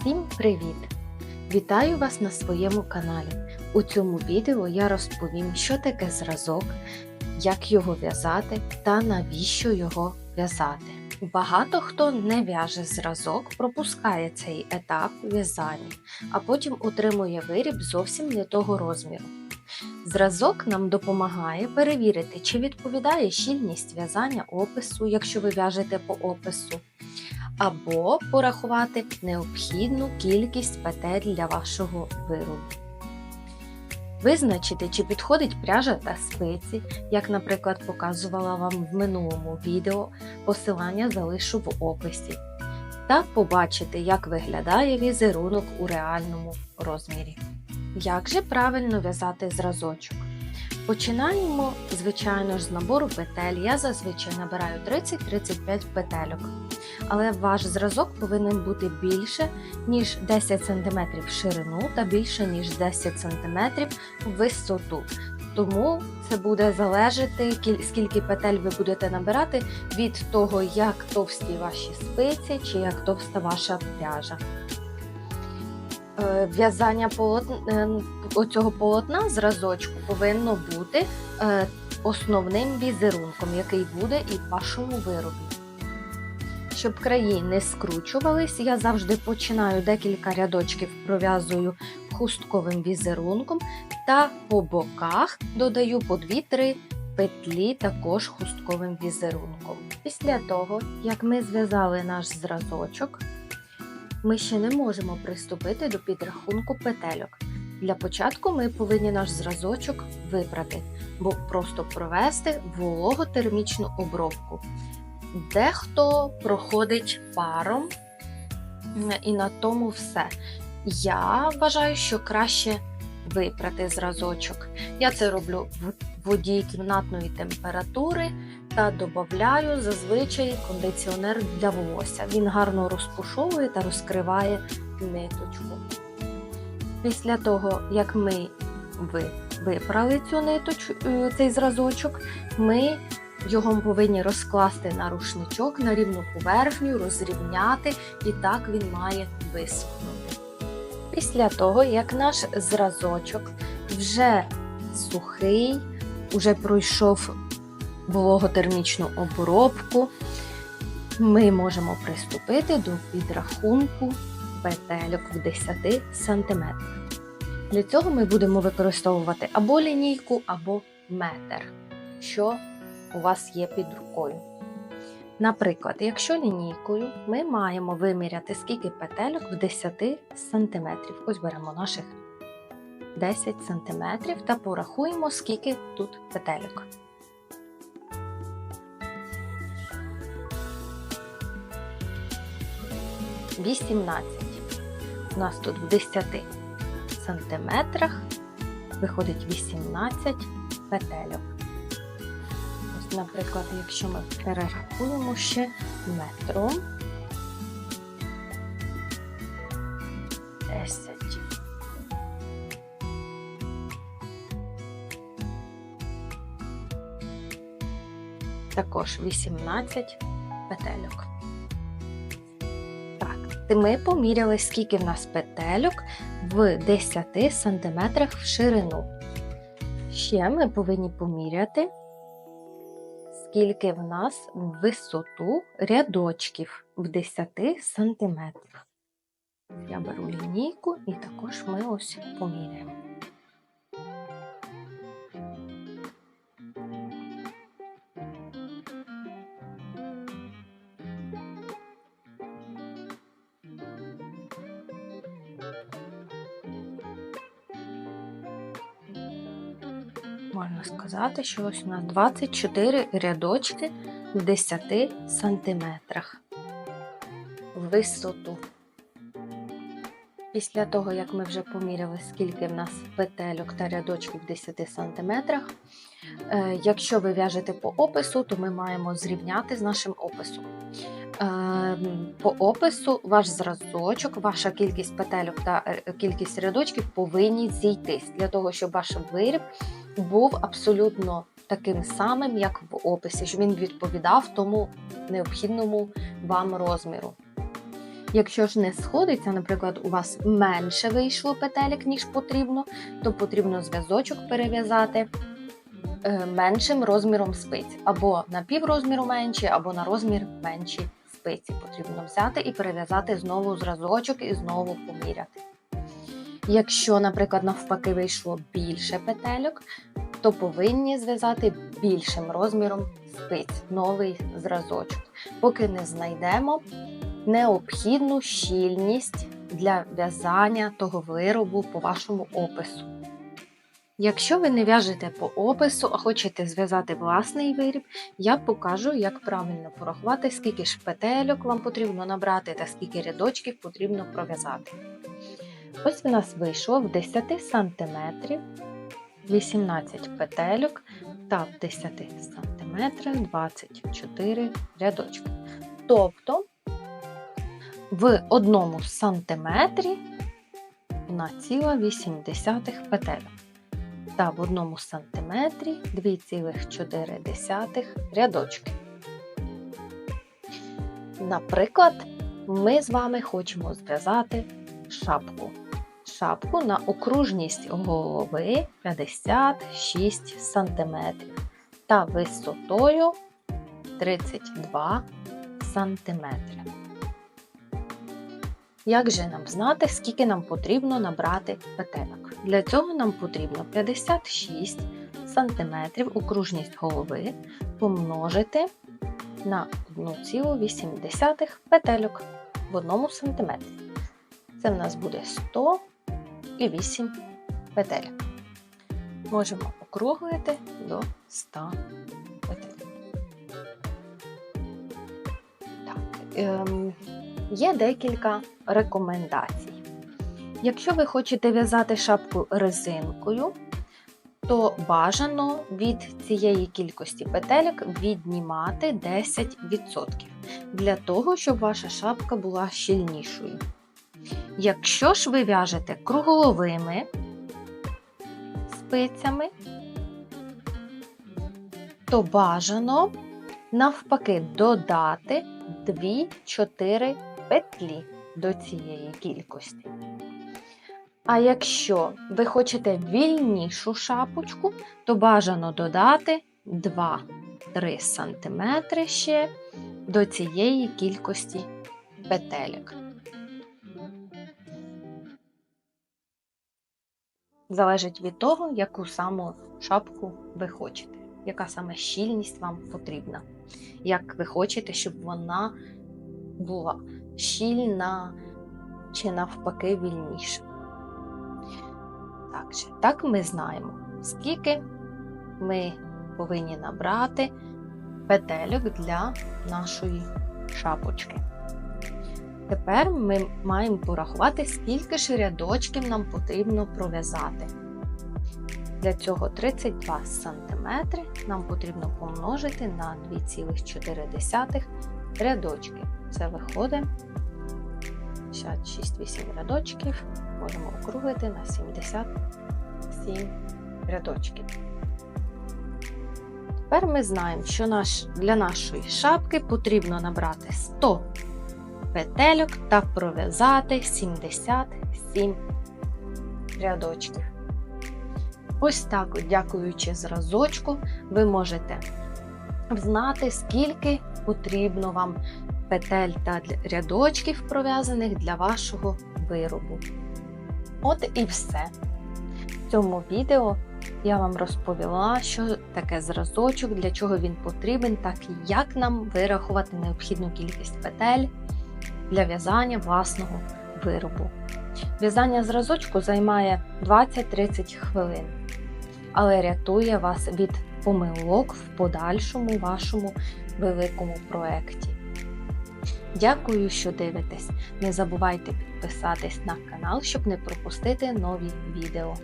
Всім привіт! Вітаю вас на своєму каналі. У цьому відео я розповім, що таке зразок, як його в'язати та навіщо його в'язати. Багато хто не в'яже зразок, пропускає цей етап в'язання, а потім отримує виріб зовсім не того розміру. Зразок нам допомагає перевірити, чи відповідає щільність в'язання опису, якщо ви в'яжете по опису, або порахувати необхідну кількість петель для вашого виробу. Визначити, чи підходить пряжа та спиці, як, наприклад, показувала вам в минулому відео, посилання залишу в описі, та побачити, як виглядає візерунок у реальному розмірі. Як же правильно в'язати зразочок? Починаємо, звичайно ж, з набору петель. Я зазвичай набираю 30-35 петельок. Але ваш зразок повинен бути більше, ніж 10 см в ширину та більше, ніж 10 см в висоту. Тому це буде залежати, скільки петель ви будете набирати від того, як товсті ваші спиці чи як товста ваша пряжа. Е, В'язання полотна, е, оцього полотна зразочку повинно бути е, основним візерунком, який буде і в вашому виробі. Щоб краї не скручувались, я завжди починаю декілька рядочків пров'язую хустковим візерунком та по боках додаю по 2-3 петлі також хустковим візерунком. Після того, як ми зв'язали наш зразочок, ми ще не можемо приступити до підрахунку петельок. Для початку ми повинні наш зразочок випрати, бо просто провести вологотермічну обробку. Дехто проходить паром і на тому все. Я вважаю, що краще випрати зразочок. Я це роблю в воді кімнатної температури та додаю зазвичай кондиціонер для волосся. Він гарно розпушовує та розкриває ниточку. Після того, як ми ви- випрали цю ниточ, е, цей зразочок, ми його ми повинні розкласти на рушничок на рівну поверхню, розрівняти, і так він має висохнути. Після того, як наш зразочок вже сухий, вже пройшов вологотермічну обробку, ми можемо приступити до підрахунку петельок в 10 см. Для цього ми будемо використовувати або лінійку, або метр, що у вас є під рукою. Наприклад, якщо лінійкою ми маємо виміряти скільки петельок в 10 см. Ось беремо наших 10 см та порахуємо, скільки тут петельок. Вісімнадцять. У нас тут в 10 сантиметрах виходить 18 петельок. Наприклад, якщо ми перерахуємо ще метром 10. Також 18 петельок. Так, ми поміряли, скільки в нас петельок в 10 сантиметрах в ширину. Ще ми повинні поміряти, скільки в нас висоту рядочків в 10 сантиметрах. Я беру лінійку і також ми ось поміряємо. Можна сказати, що ось у нас 24 рядочки в 10 сантиметрах в висоту. Після того, як ми вже поміряли, скільки в нас петельок та рядочків в 10 сантиметрах, е, якщо ви в'яжете по опису, то ми маємо зрівняти з нашим описом. Е, По опису ваш зразочок, ваша кількість петельок та е, кількість рядочків повинні зійтись для того, щоб ваш виріб був абсолютно таким самим, як в описі, щоб він відповідав тому необхідному вам розміру. Якщо ж не сходиться, наприклад, у вас менше вийшло петелек, ніж потрібно, то потрібно зв'язочок перев'язати е, меншим розміром спиць, або на пів розміру менші, або на розмір менші спиці. Потрібно взяти і перев'язати знову зразочок і знову поміряти. Якщо, наприклад, навпаки вийшло більше петельок, то повинні зв'язати більшим розміром спиць, новий зразочок, поки не знайдемо необхідну щільність для в'язання того виробу по вашому опису. Якщо ви не в'яжете по опису, а хочете зв'язати власний виріб, я покажу, як правильно порахувати, скільки ж петельок вам потрібно набрати та скільки рядочків потрібно пров'язати. Ось в нас вийшло в 10 см 18 петельок та в 10 см 24 рядочки. Тобто в 1 сантиметрі 1,8 петельок та в 1 сантиметрі 2,4 рядочки. Наприклад, ми з вами хочемо зв'язати шапку. Шапку на окружність голови 56 см та висотою 32 см. Як же нам знати, скільки нам потрібно набрати петелек? Для цього нам потрібно 56 см окружність голови помножити на 1,8 петельок в 1 см. Це в нас буде 108 петель. Можемо округлити до 100 петель. Так, ем, є декілька рекомендацій. Якщо ви хочете в'язати шапку резинкою, то бажано від цієї кількості петелек віднімати 10% для того, щоб ваша шапка була щільнішою. Якщо ж ви в'яжете кругловими спицями, то бажано навпаки додати 2-4 петлі до цієї кількості. А якщо ви хочете вільнішу шапочку, то бажано додати 2-3 см ще до цієї кількості петелек. Залежить від того, яку саму шапку ви хочете, яка саме щільність вам потрібна. Як ви хочете, щоб вона була щільна чи навпаки вільніша. Так, так ми знаємо, скільки ми повинні набрати петельок для нашої шапочки. Тепер ми маємо порахувати, скільки ж рядочків нам потрібно пров'язати. Для цього 32 см нам потрібно помножити на 2,4 рядочки. Це виходить 66-8 рядочків, можемо округлити на 77 рядочків. Тепер ми знаємо, що наш, для нашої шапки потрібно набрати 100 петельок та пров'язати 77 рядочків. Ось так, дякуючи зразочку, ви можете знати, скільки потрібно вам петель та рядочків пров'язаних для вашого виробу. От і все. В цьому відео я вам розповіла, що таке зразочок, для чого він потрібен, так і як нам вирахувати необхідну кількість петель для в'язання власного виробу. В'язання зразочку займає 20-30 хвилин, але рятує вас від помилок в подальшому вашому великому проєкті. Дякую, що дивитесь! Не забувайте підписатись на канал, щоб не пропустити нові відео.